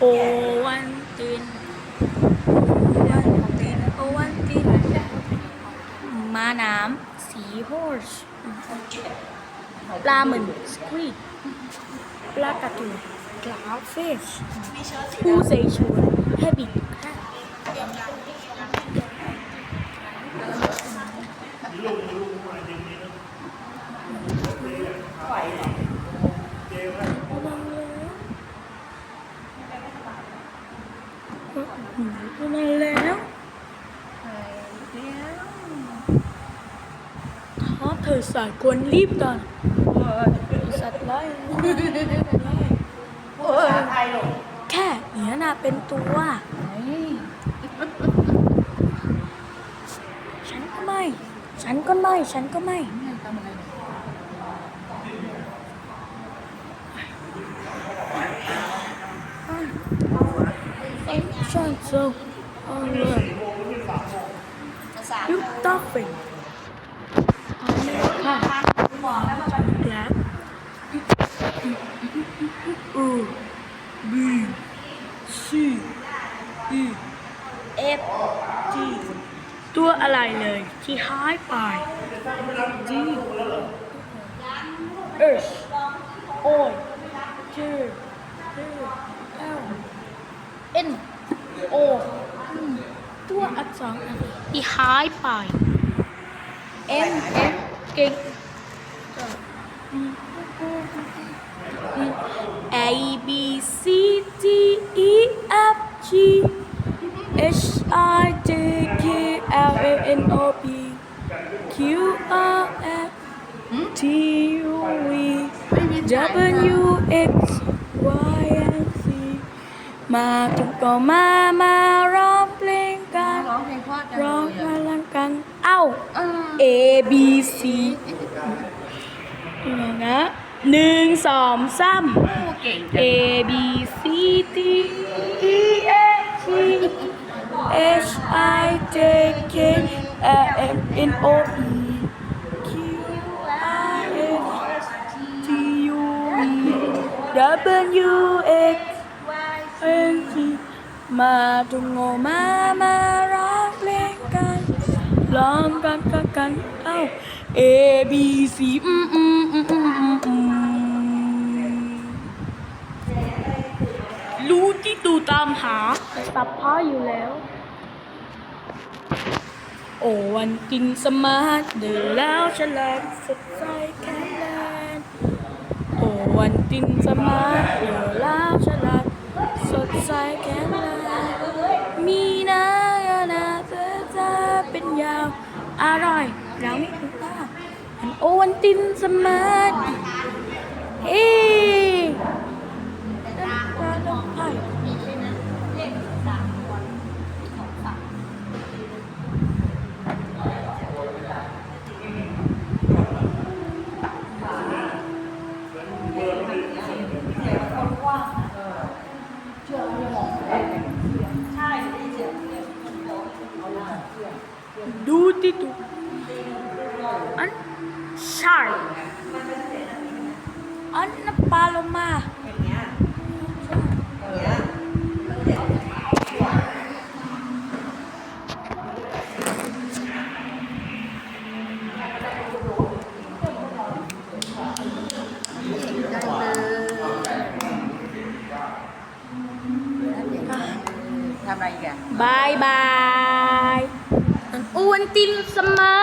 โอวันตินโอวันตินโอวันตินม้าน้ำสี horse ปลาหมึกสควีดปลาการะตูนกลาฟิชผู้เซชูแฮบิท ก็มาแล้วท็อเธอสายควรรีบก่อนสัตว์ร้อยไทยแค่เนี้ยนะเป็นตัวฉันก็ไม่ ฉันก็ไม่ ฉันก็ไม่ ทำอะไรฉันจะเอาเลยยุบต้อฟิงค่ะแล้วอูบีซีอีเอฟจีตัวอะไรเลยที่หายไป D H O J K L N song. The high pine. M M K. A B C D E F G H I J K L A N O P Q R F T U V W X Y and Z. มาทุกก็มามาร้อ A B C. นะหนึ่งสองสาม A B C D E F G. H I J K L M N O P Q R S T U V W X Y Z มาตรงโงมามารา ร้องกันกันกันเอ้า A B C อืมอืมอืมอืมอืมอืมรู้ที่ตูตามหาแต่สับพ่ออยู่แล้ว โอ้วันกินสมาร์ทเดินแล้วฉลาดสดใสแข็งแรงโอ้วันกินสมาร์ทเดินแล้วฉลาดสดใสแข็งแรงมี อร่อยแล้วก็โอวนตินสมาร์ทเฮ้ 52 an an paloma. Bye bye. อ้วนตินสมา